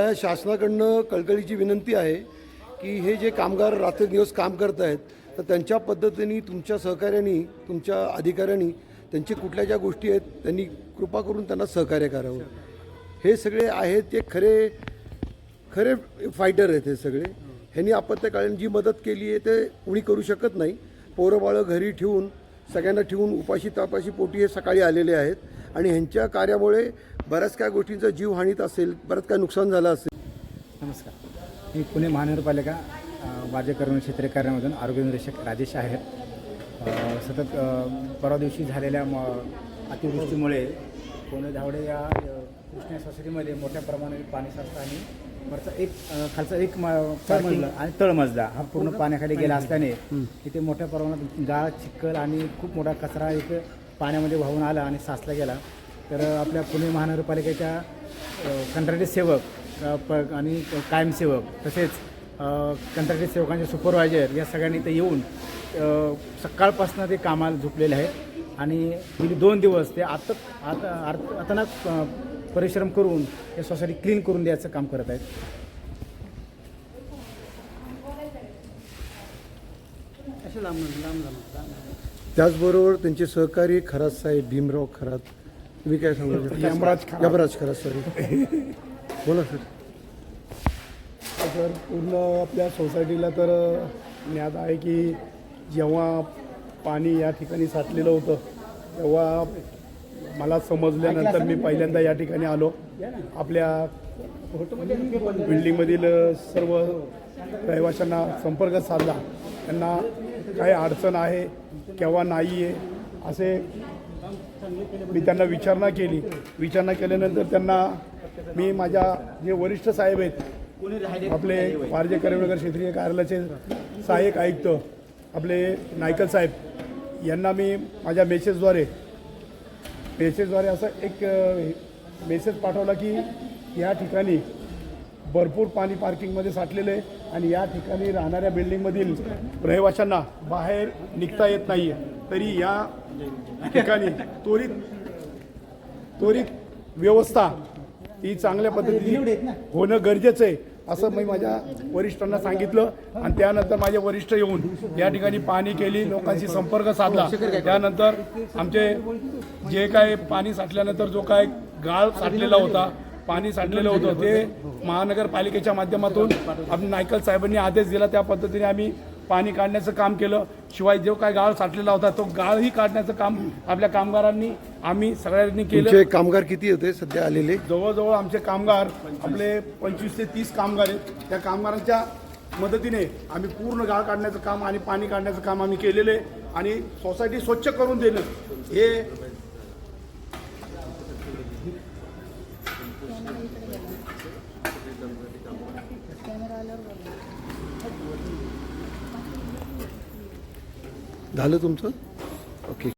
शासनाकडनं कळकळीची विनंती आहे की हे जे कामगार रात्रदिवस काम करत आहेत तर त्यांच्या पद्धतीने तुमच्या सहकार्याने तुमच्या अधिकाऱ्यांनी त्यांची कुठल्या ज्या गोष्टी आहेत त्यांनी कृपा करून त्यांना सहकार्य करावं. हे सगळे आहेत ते खरे खरे फायटर आहेत हे सगळे. ह्यांनी आपत्कालीन जी मदत केली आहे ते कुणी करू शकत नाही. पोरं बाळं घरी ठेवून सगळ्यांना ठेवून उपाशी तापाशी पोटी हे सकाळी आलेले आहेत. आणि ह्यांच्या कार्यामुळे बऱ्याच काय गोष्टींचा जीव हानीत असेल बरंच काय नुकसान झालं असेल. नमस्कार. मी पुणे महानगरपालिका माझे कर्म क्षेत्रीय कार्यामधून आरोग्य निरीक्षक राजेश आहेत. अ, सतत परवा दिवशी झालेल्या म अतिवृष्टीमुळे पुणे धावडे या कृष्णा सोसायटीमध्ये मोठ्या प्रमाणात पाणी साचतं आणि वरचा एक खालचा एक तळमजला आणि तळमजला हा पूर्ण पाण्याखाली गेला असल्याने इथे मोठ्या प्रमाणात गाळ चिखल आणि खूप मोठा कचरा इथे पाण्यामध्ये वाहून आला आणि साचला गेला तर आपल्या पुणे महानगरपालिकेच्या कंत्राटी सेवक प आणि कायमसेवक तसेच कंत्राटी सेवकांचे सुपरवायझर या सगळ्यांनी ते येऊन सकाळपासून ते कामाला झुकलेले आहेत. आणि गेली दोन दिवस ते आत आता अर्थ- परिश्रम करून हे सोसायटी क्लीन करून द्यायचं काम करत आहेत. त्याचबरोबर त्यांचे सहकारी खरात साहेब भीमराव खरात. तुम्ही काय सांगू शकता? यमराज खरात. यमराज खरात सॉरी बोला सर तर पूर्ण आपल्या सोसायटीला तर ज्ञात आहे की जेव्हा पाणी या ठिकाणी साठलेलं होतं तेव्हा मला समजल्यानंतर मी पहिल्यांदा या ठिकाणी आलो. आपल्या बिल्डिंगमधील सर्व रहिवाशांना संपर्क साधला. त्यांना काही अडचण आहे केव्हा नाही आहे असे मी त्यांना विचारणा केली. विचारणा केल्यानंतर त्यांना मी माझ्या जे वरिष्ठ साहेब आहेत आपले पारजे करवळकर क्षेत्रीय कार्यालयाचे सहाय्यक आयुक्त आपले नायकल साहेब यांना मी माझ्या मेसेजद्वारे मेसेजद्वारे असं एक मेसेज पाठवला की या ठिकाणी भरपूर पाणी पार्किंगमध्ये साठलेलं आहे आणि या ठिकाणी राहणाऱ्या बिल्डिंगमधील रहिवाशांना बाहेर निघता येत नाही तरी या ठिकाणी त्वरित त्वरित व्यवस्था ही चांगल्या पद्धतीने होणं गरजेचं आहे असं मी माझ्या वरिष्ठांना सांगितलं. आणि त्यानंतर माझे वरिष्ठ येऊन या ठिकाणी पाणी केली लोकांशी संपर्क साधला. त्यानंतर आमचे जे काय पाणी साठल्यानंतर जो काय गाळ साठलेला होता पाणी साठलेलं होतं. ते महानगरपालिकेच्या माध्यमातून आपण नायकल साहेबांनी आदेश दिला. त्या पद्धतीने आम्ही पाणी काढण्याचं काम केलं. शिवाय जो काय गाळ साठलेला होता तो गाळही काढण्याचं काम आपल्या कामगारांनी आम्ही सगळ्यांनी केलं. कामगार किती होते सध्या आलेले? जवळजवळ आमचे कामगार आपले पंचवीस ते तीस कामगार आहेत. त्या कामगारांच्या मदतीने आम्ही पूर्ण गाळ काढण्याचं काम आणि पाणी काढण्याचं काम आम्ही केलेलं आहे. आणि सोसायटी स्वच्छ करून देणं हे झालं तुमचं? ओके.